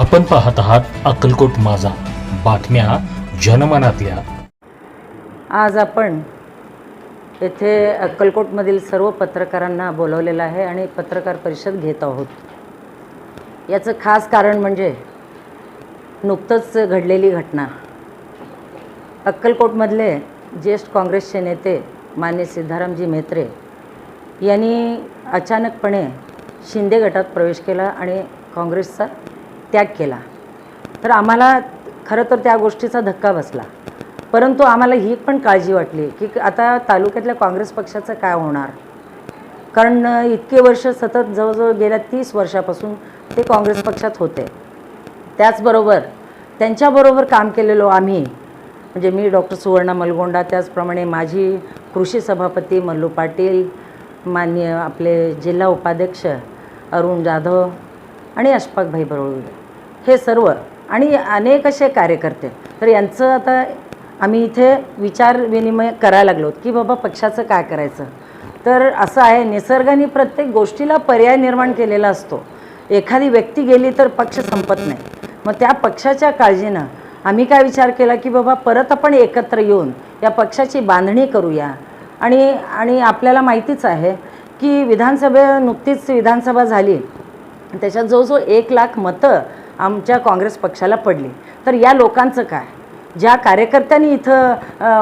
आपण पाहत आहात अक्कलकोट माझा. बातम्या जनमनातल्या. आज आपण येथे अक्कलकोटमधील सर्व पत्रकारांना बोलवलेलं आहे आणि पत्रकार परिषद घेत आहोत. याचं खास कारण म्हणजे नुकतंच घडलेली घटना. अक्कलकोटमधले ज्येष्ठ काँग्रेसचे नेते मान्य सिद्धारामजी म्हेत्रे यांनी अचानकपणे शिंदे गटात प्रवेश केला आणि काँग्रेसचा त्याग केला. तर आम्हाला खरं तर त्या गोष्टीचा धक्का बसला. परंतु आम्हाला ही पण काळजी वाटली की आता तालुक्यातल्या काँग्रेस पक्षाचं काय होणार? कारण इतके वर्ष सतत जवळजवळ गेल्या तीस वर्षापासून ते काँग्रेस पक्षात होते. त्याचबरोबर त्यांच्याबरोबर काम केलेलो आम्ही म्हणजे मी डॉक्टर सुवर्णा मलगोंडा त्याचप्रमाणे माझी कृषी सभापती मल्लू पाटील मान्य आपले जिल्हा उपाध्यक्ष अरुण जाधव आणि अशफाकभाई बरोळ हे सर्व आणि अनेक असे कार्यकर्ते. तर यांचं आता आम्ही इथे विचार विनिमय करायला लागलो की बाबा पक्षाचं काय करायचं? तर असं आहे निसर्गाने प्रत्येक गोष्टीला पर्याय निर्माण केलेला असतो. एखादी व्यक्ती गेली तर पक्ष संपत नाही. मग त्या पक्षाच्या काळजीनं आम्ही काय विचार केला की बाबा परत आपण एकत्र येऊन या पक्षाची बांधणी करूया. आणि आणि आपल्याला माहितीच आहे की विधानसभे नुकतीच विधानसभा झाली. त्याच्यात जो जो एक लाख मतं आमच्या काँग्रेस पक्षाला पडली. तर या लोकांचं काय? ज्या कार्यकर्त्यांनी इथं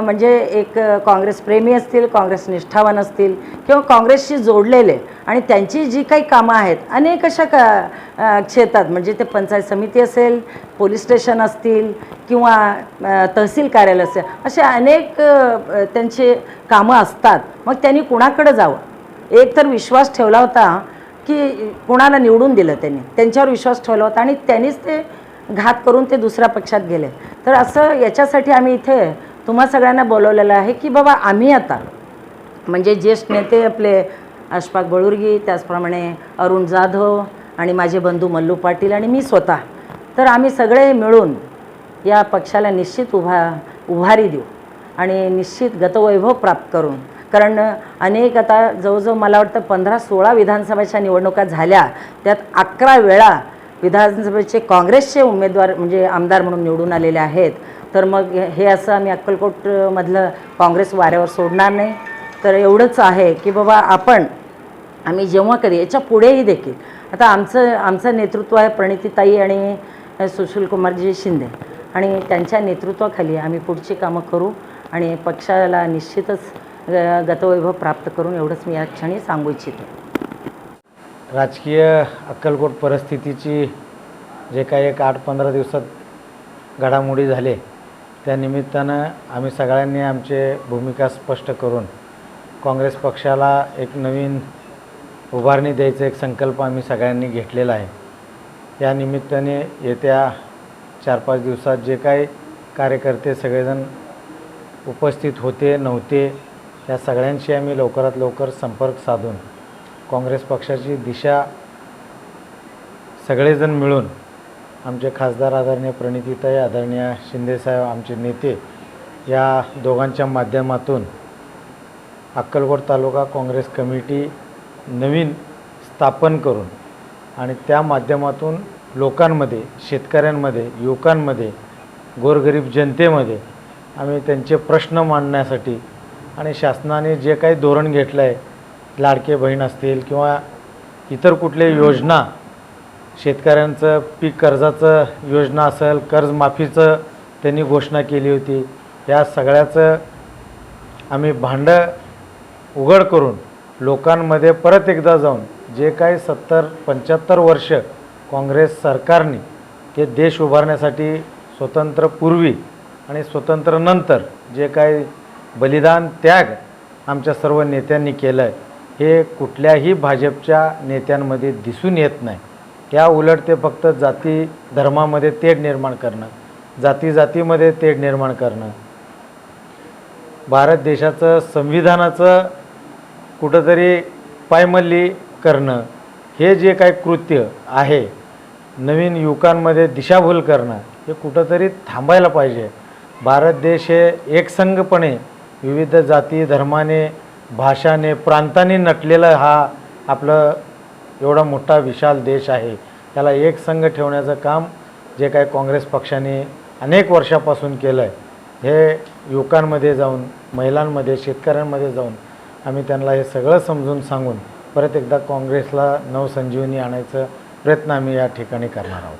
म्हणजे एक काँग्रेसप्रेमी काँग्रेस प्रेमी असतील काँग्रेस निष्ठावान असतील किंवा काँग्रेसशी जोडलेले आणि त्यांची जी काही कामं आहेत अनेक अशा का क्षेत्रात म्हणजे ते पंचायत समिती असेल पोलीस स्टेशन असतील किंवा तहसील कार्यालय असेल असे अनेक त्यांचे कामं असतात. मग त्यांनी कुणाकडं जावं? एक तर विश्वास ठेवला होता की कुणाला निवडून दिलं त्यांनी. त्यांच्यावर विश्वास ठेवला होता आणि त्यांनीच ते घात करून ते दुसऱ्या पक्षात गेले. तर असं याच्यासाठी आम्ही इथे तुम्हा सगळ्यांना बोलवलेलं आहे की बाबा आम्ही आता म्हणजे ज्येष्ठ नेते आपले अशफाक बळुर्गी त्याचप्रमाणे अरुण जाधव आणि माझे बंधू मल्लू पाटील आणि मी स्वतः तर आम्ही सगळे मिळून या पक्षाला निश्चित उभा उभारी देऊ आणि निश्चित गतवैभव प्राप्त करून कारण अनेक आता जवळजवळ मला वाटतं पंधरा सोळा विधानसभेच्या निवडणुका झाल्या. त्यात अकरा वेळा विधानसभेचे काँग्रेसचे उमेदवार म्हणजे आमदार म्हणून निवडून आलेले आहेत. तर मग हे असं आम्ही अक्कलकोटमधलं काँग्रेस वाऱ्यावर सोडणार नाही. तर एवढंच आहे की बाबा आपण आम्ही जेव्हा कधी याच्या पुढेही देखील आता आमचं आमचं नेतृत्व आहे प्रणितीताई आणि सुशीलकुमारजी शिंदे. आणि त्यांच्या नेतृत्वाखाली आम्ही पुढची कामं करू आणि पक्षाला निश्चितच गतवैभव प्राप्त करून एवढंच मी या क्षणी सांगू इच्छितो. राजकीय अक्कलकोट परिस्थितीची जे काही एक आठ पंधरा दिवसात घडामोडी झाले त्या निमित्तानं आम्ही सगळ्यांनी आमचे भूमिका स्पष्ट करून काँग्रेस पक्षाला एक नवीन उभारणी द्यायचा एक संकल्प आम्ही सगळ्यांनी घेतलेला आहे. या निमित्ताने येत्या चार पाच दिवसात जे काही कार्यकर्ते सगळेजण उपस्थित होते नव्हते या सगळ्यांशी आम्ही लवकरात लवकर संपर्क साधून काँग्रेस पक्षाची दिशा सगळेजण मिळून आमचे खासदार आदरणीय प्रणितीताई आदरणीय शिंदेसाहेब आमचे नेते या दोघांच्या माध्यमातून अक्कलकोट तालुका काँग्रेस कमिटी नवीन स्थापन करून आणि त्या माध्यमातून लोकांमध्ये शेतकऱ्यांमध्ये युवकांमध्ये गोरगरीब जनतेमध्ये आम्ही त्यांचे प्रश्न मांडण्यासाठी आणि शासनाने जे काही धोरण घेतलं आहे लाडके बहीण असतील किंवा इतर कुठल्या योजना शेतकऱ्यांचं पीक कर्जाचं योजना असेल कर्जमाफीचं त्यांनी घोषणा केली होती. या सगळ्याचं आम्ही भांडं उघड करून लोकांमध्ये परत एकदा जाऊन जे काही सत्तर पंच्याहत्तर वर्ष काँग्रेस सरकारने ते देश उभारण्यासाठी स्वतंत्रपूर्वी आणि स्वतंत्रनंतर जे काही बलिदान त्याग आमच्या सर्व नेत्यांनी केलं आहे हे कुठल्याही भाजपच्या नेत्यांमध्ये दिसून येत नाही. या उलट ते फक्त जाती धर्मामध्ये तेढ निर्माण करणं जाती जातीमध्ये तेढ निर्माण करणं. भारत देशाचं संविधानाचं कुठंतरी पायमल्ली करणं हे जे काही कृत्य आहे नवीन युवकांमध्ये दिशाभूल करणं हे कुठंतरी थांबायला पाहिजे. भारत देश हे एकसंघपणे विविध जाती धर्माने भाषाने प्रांताने नटलेला हा आपलं एवढा मोठा विशाल देश आहे. त्याला एक संघ ठेवण्याचं काम जे काही काँग्रेस पक्षाने अनेक वर्षापासून केलं आहे हे युवकांमध्ये जाऊन महिलांमध्ये शेतकऱ्यांमध्ये जाऊन आम्ही त्यांना हे सगळं समजून सांगून परत एकदा काँग्रेसला नवसंजीवनी आणायचा प्रयत्न आम्ही या ठिकाणी करणार आहोत.